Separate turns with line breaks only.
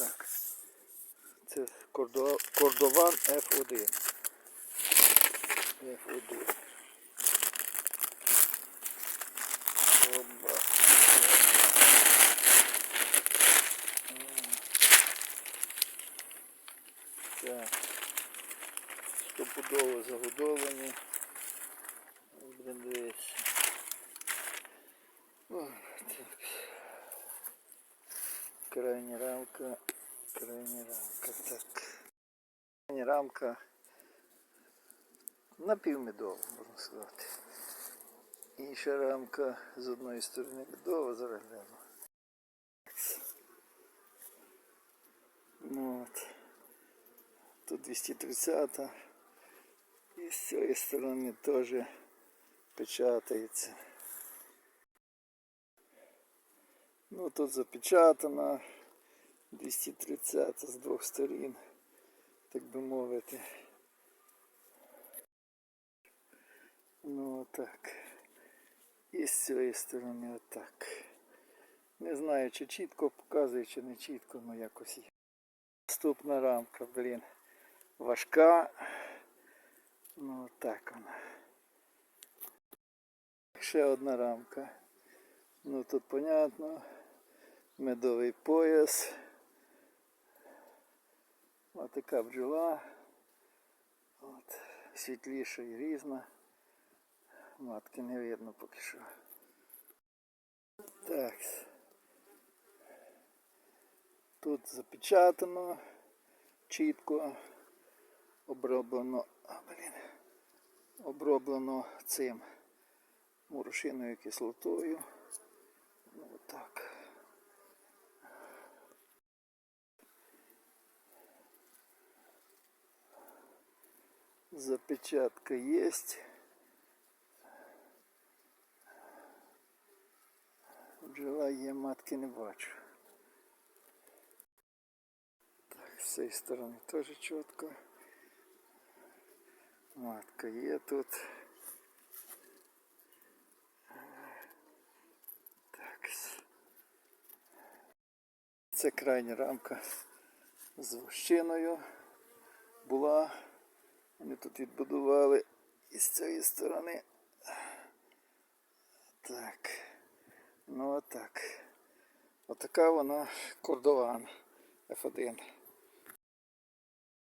Так. Це кордо- кордован F1. F1. Оба. Так. Стопудово загодовані. Блін, дивись. Крайня рамка. Крайня рамка. Так. Крайня рамка. Напівмедова, можна сказати. Інша рамка з одної сторони медова, зараз гляну. Ну, от. Тут 230 і з цієї сторони теж печатається. Ну тут запечатано 230 з двох сторін, так би мовити. Ну отак. І з цієї сторони отак. Не знаю, чи чітко показує, чи не чітко, ну якось є. Наступна рамка, блін, важка. Ну так вона. Ще одна рамка. Ну тут понятно. Медовий пояс. Ось така бджола. От. Світліша і різна. Матки не видно поки що. Так. Тут запечатано чітко оброблено, а, блін, оброблено цим мурашиною кислотою. Ну отак. Запечатка есть. Бджола є, матки не бачу. Так, з цієї сторони теж чітко. Матка є тут. Так. Це крайня рамка з вощиною була. Вони тут відбудували і з цієї сторони. Так. Ну отак. Отака вона кордован F1.